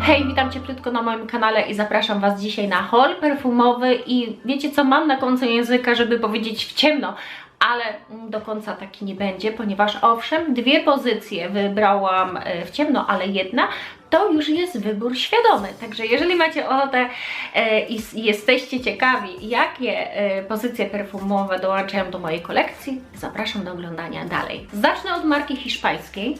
Hej, witam Cieplutko na moim kanale i zapraszam Was dzisiaj na haul perfumowy i wiecie co, mam na końcu języka, żeby powiedzieć w ciemno, ale mm, do końca taki nie będzie, ponieważ owszem, dwie pozycje wybrałam e, w ciemno, ale jedna to już jest wybór świadomy. Także jeżeli macie ochotę e, i jesteście ciekawi, jakie e, pozycje perfumowe dołączają do mojej kolekcji, zapraszam do oglądania dalej. Zacznę od marki hiszpańskiej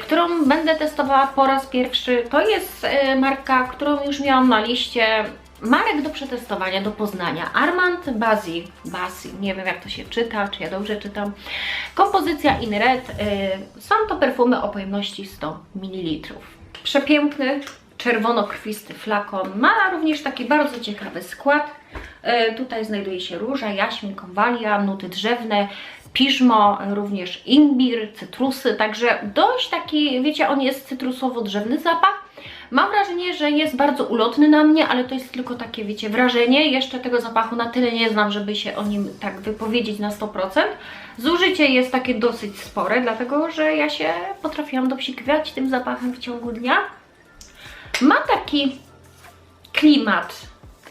którą będę testowała po raz pierwszy. To jest marka, którą już miałam na liście marek do przetestowania, do poznania. Armand Bazi, Basi, nie wiem jak to się czyta, czy ja dobrze czytam. Kompozycja In Red. e, Są to perfumy o pojemności 100 ml. Przepiękny, czerwono-krwisty flakon. Ma również taki bardzo ciekawy skład. E, Tutaj znajduje się róża, jaśmin, konwalia, nuty drzewne, piżmo, również imbir, cytrusy, także dość taki, wiecie, on jest cytrusowo-drzewny zapach. Mam wrażenie, że jest bardzo ulotny na mnie, ale to jest tylko takie, wiecie, wrażenie. Jeszcze tego zapachu na tyle nie znam, żeby się o nim tak wypowiedzieć na 100%. Zużycie jest takie dosyć spore, dlatego że ja się potrafiłam dopsikiwać tym zapachem w ciągu dnia. Ma taki klimat,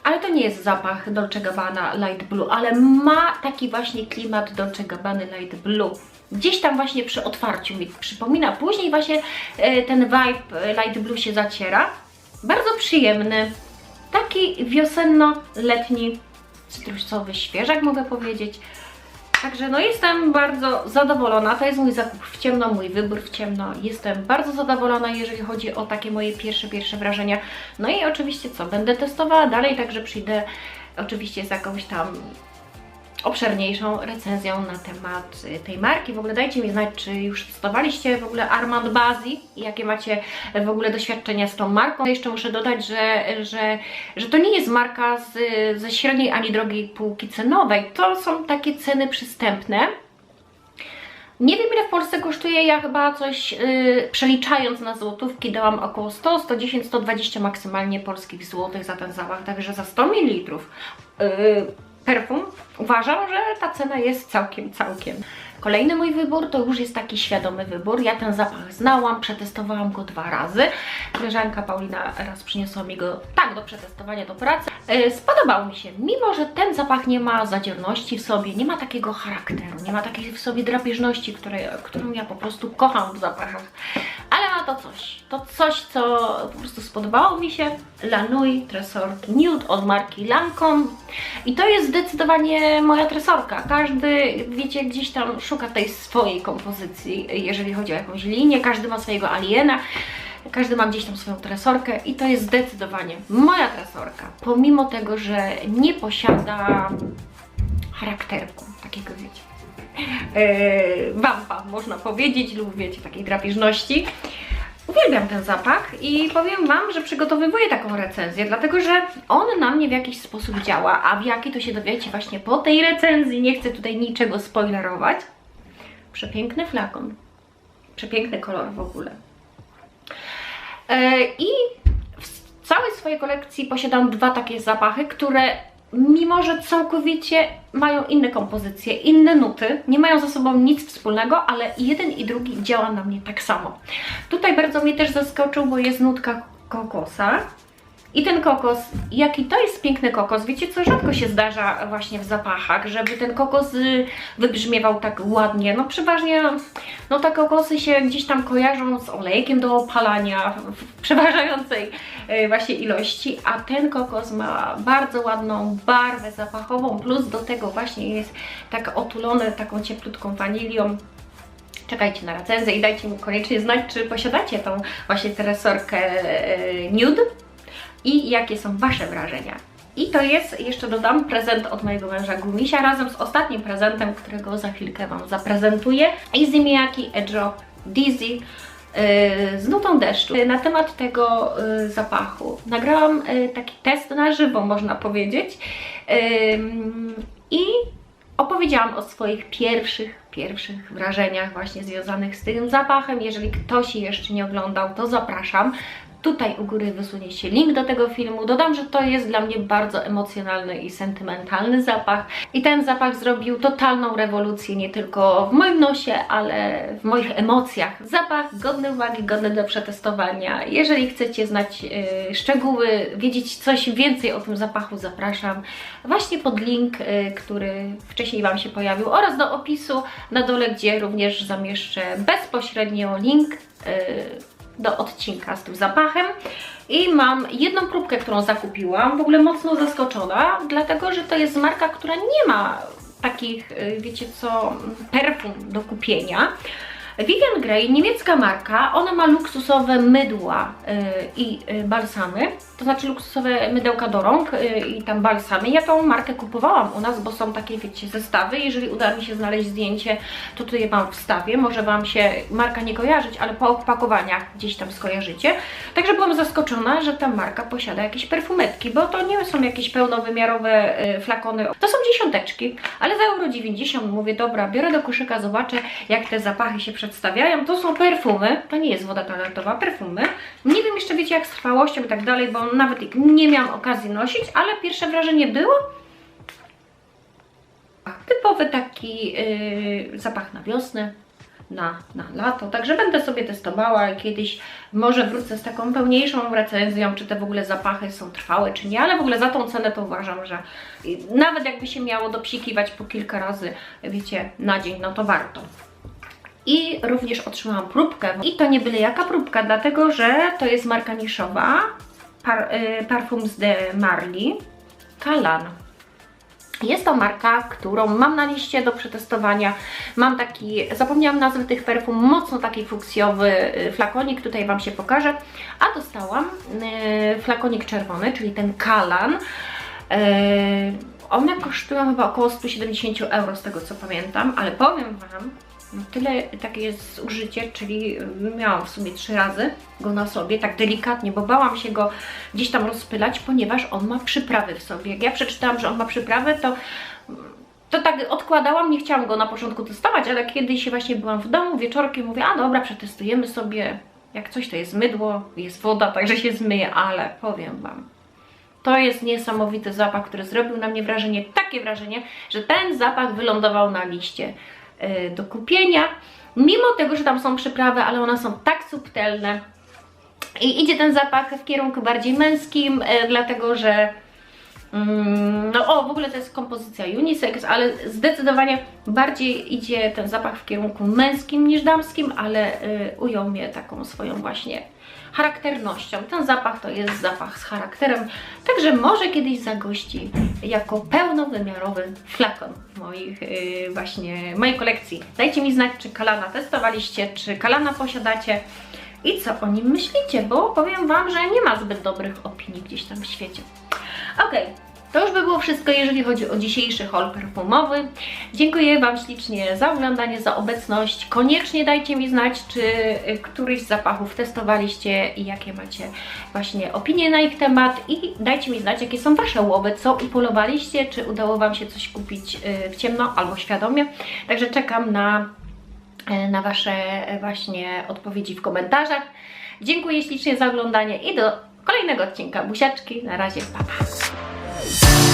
ale to nie jest zapach Dolce Gabbana Light Blue, ale ma taki właśnie klimat Dolce Gabbany Light Blue. Gdzieś tam właśnie przy otwarciu mi przypomina. Później właśnie e, ten vibe e, Light Blue się zaciera. Bardzo przyjemny, taki wiosenno-letni, cytrusowy świeżak mogę powiedzieć. Także no jestem bardzo zadowolona. To jest mój zakup w ciemno, mój wybór w ciemno. Jestem bardzo zadowolona, jeżeli chodzi o takie moje pierwsze, pierwsze wrażenia. No i oczywiście co, będę testowała dalej, także przyjdę oczywiście z jakąś tam obszerniejszą recenzją na temat y, tej marki. W ogóle dajcie mi znać, czy już testowaliście w ogóle Armand Bazi i jakie macie w ogóle doświadczenia z tą marką. Jeszcze muszę dodać, że, że, że to nie jest marka z, ze średniej ani drogiej półki cenowej. To są takie ceny przystępne. Nie wiem ile w Polsce kosztuje, ja chyba coś yy, przeliczając na złotówki dałam około 100, 110, 120 maksymalnie polskich złotych za ten zapach, także za 100 ml yy, perfum uważam, że ta cena jest całkiem, całkiem. Kolejny mój wybór to już jest taki świadomy wybór. Ja ten zapach znałam, przetestowałam go dwa razy. Koleżanka Paulina raz przyniosła mi go tak do przetestowania do pracy. Yy, spodobał mi się, mimo że ten zapach nie ma zadziorności w sobie, nie ma takiego charakteru, nie ma takiej w sobie drapieżności, której, którą ja po prostu kocham w zapachach. Ale to coś, to coś, co po prostu spodobało mi się. Lanui Tresor Nude od marki Lancome. I to jest zdecydowanie moja tresorka. Każdy, wiecie, gdzieś tam szuka tej swojej kompozycji, jeżeli chodzi o jakąś linię. Każdy ma swojego aliena. Każdy ma gdzieś tam swoją tresorkę i to jest zdecydowanie moja tresorka. Pomimo tego, że nie posiada charakterku, takiego wiecie, yy, wampa można powiedzieć, lub wiecie, takiej drapieżności. Uwielbiam ten zapach i powiem Wam, że przygotowywuję taką recenzję, dlatego że on na mnie w jakiś sposób działa, a w jaki to się dowiecie właśnie po tej recenzji. Nie chcę tutaj niczego spoilerować. Przepiękny flakon. Przepiękny kolor w ogóle. E, I w całej swojej kolekcji posiadam dwa takie zapachy, które mimo, że całkowicie mają inne kompozycje, inne nuty, nie mają ze sobą nic wspólnego, ale jeden i drugi działa na mnie tak samo. Tutaj bardzo mnie też zaskoczył, bo jest nutka kokosa. I ten kokos, jaki to jest piękny kokos, wiecie co rzadko się zdarza właśnie w zapachach, żeby ten kokos y, wybrzmiewał tak ładnie. No przeważnie, no te kokosy się gdzieś tam kojarzą z olejkiem do opalania w przeważającej y, właśnie ilości, a ten kokos ma bardzo ładną barwę zapachową, plus do tego właśnie jest tak otulony taką cieplutką wanilią. Czekajcie na recenzję i dajcie mi koniecznie znać, czy posiadacie tą właśnie tresorkę y, nude i jakie są Wasze wrażenia. I to jest, jeszcze dodam, prezent od mojego męża Gumisia razem z ostatnim prezentem, którego za chwilkę Wam zaprezentuję. Easy Miyake Edro Dizzy yy, z nutą deszczu. Na temat tego yy, zapachu nagrałam yy, taki test na żywo, można powiedzieć. I opowiedziałam o swoich pierwszych, pierwszych wrażeniach właśnie związanych z tym zapachem. Jeżeli ktoś jeszcze nie oglądał, to zapraszam. Tutaj u góry wysunie się link do tego filmu. Dodam, że to jest dla mnie bardzo emocjonalny i sentymentalny zapach. I ten zapach zrobił totalną rewolucję nie tylko w moim nosie, ale w moich emocjach. Zapach godny uwagi, godny do przetestowania. Jeżeli chcecie znać y, szczegóły, wiedzieć coś więcej o tym zapachu, zapraszam właśnie pod link, y, który wcześniej Wam się pojawił oraz do opisu na dole, gdzie również zamieszczę bezpośrednio link y, do odcinka z tym zapachem. I mam jedną próbkę, którą zakupiłam, w ogóle mocno zaskoczona, dlatego że to jest marka, która nie ma takich, y, wiecie co, perfum do kupienia. Vivian Grey, niemiecka marka, ona ma luksusowe mydła y, i y, balsamy, to znaczy luksusowe mydełka do rąk y, i tam balsamy. Ja tą markę kupowałam u nas, bo są takie, wiecie, zestawy. Jeżeli uda mi się znaleźć zdjęcie, to tutaj Wam wstawię. Może Wam się marka nie kojarzyć, ale po opakowaniach gdzieś tam skojarzycie. Także byłam zaskoczona, że ta marka posiada jakieś perfumetki, bo to nie są jakieś pełnowymiarowe y, flakony. To są dziesiąteczki, ale za euro 90 mówię, dobra, biorę do koszyka, zobaczę jak te zapachy się przedstawiają. To są perfumy, to nie jest woda toaletowa, perfumy. Nie wiem jeszcze, wiecie, jak z trwałością i tak dalej, bo nawet ich nie miałam okazji nosić, ale pierwsze wrażenie było typowy taki yy, zapach na wiosnę, na, na lato. Także będę sobie testowała kiedyś może wrócę z taką pełniejszą recenzją, czy te w ogóle zapachy są trwałe, czy nie, ale w ogóle za tą cenę to uważam, że nawet jakby się miało dopsikiwać po kilka razy, wiecie, na dzień, no to warto. I również otrzymałam próbkę. I to nie byle jaka próbka, dlatego że to jest marka niszowa. Par, y, Parfums de Marly. Kalan. Jest to marka, którą mam na liście do przetestowania. Mam taki, zapomniałam nazwy tych perfum, mocno taki fuksjowy y, flakonik, tutaj Wam się pokażę. A dostałam y, flakonik czerwony, czyli ten Kalan. Y, one kosztują chyba około 170 euro z tego co pamiętam, ale powiem Wam, tyle takie jest zużycie, czyli miałam w sumie trzy razy go na sobie, tak delikatnie, bo bałam się go gdzieś tam rozpylać, ponieważ on ma przyprawy w sobie. Jak ja przeczytałam, że on ma przyprawy, to to tak odkładałam, nie chciałam go na początku testować, ale kiedyś właśnie byłam w domu wieczorkiem, mówię, a dobra, przetestujemy sobie, jak coś to jest mydło, jest woda, także się zmyje, ale powiem Wam, to jest niesamowity zapach, który zrobił na mnie wrażenie, takie wrażenie, że ten zapach wylądował na liście do kupienia, mimo tego, że tam są przyprawy, ale one są tak subtelne i idzie ten zapach w kierunku bardziej męskim, y, dlatego że Mm, No o, w ogóle to jest kompozycja unisex, ale zdecydowanie bardziej idzie ten zapach w kierunku męskim niż damskim, ale y, ujął mnie taką swoją właśnie charakternością. Ten zapach to jest zapach z charakterem, także może kiedyś zagości jako pełnowymiarowy flakon moich y, właśnie mojej kolekcji. Dajcie mi znać, czy Kalana testowaliście, czy Kalana posiadacie i co o nim myślicie, bo powiem Wam, że nie ma zbyt dobrych opinii gdzieś tam w świecie. Okej, to już by było wszystko, jeżeli chodzi o dzisiejszy haul perfumowy. Dziękuję Wam ślicznie za oglądanie, za obecność. Koniecznie dajcie mi znać, czy y, któryś z zapachów testowaliście i jakie macie właśnie opinie na ich temat i dajcie mi znać, jakie są Wasze łowy, co upolowaliście, czy udało Wam się coś kupić y, w ciemno albo świadomie. także czekam na, y, na Wasze właśnie odpowiedzi w komentarzach. Dziękuję ślicznie za oglądanie i do kolejnego odcinka. Buziaczki, na razie, pa pa! Bye.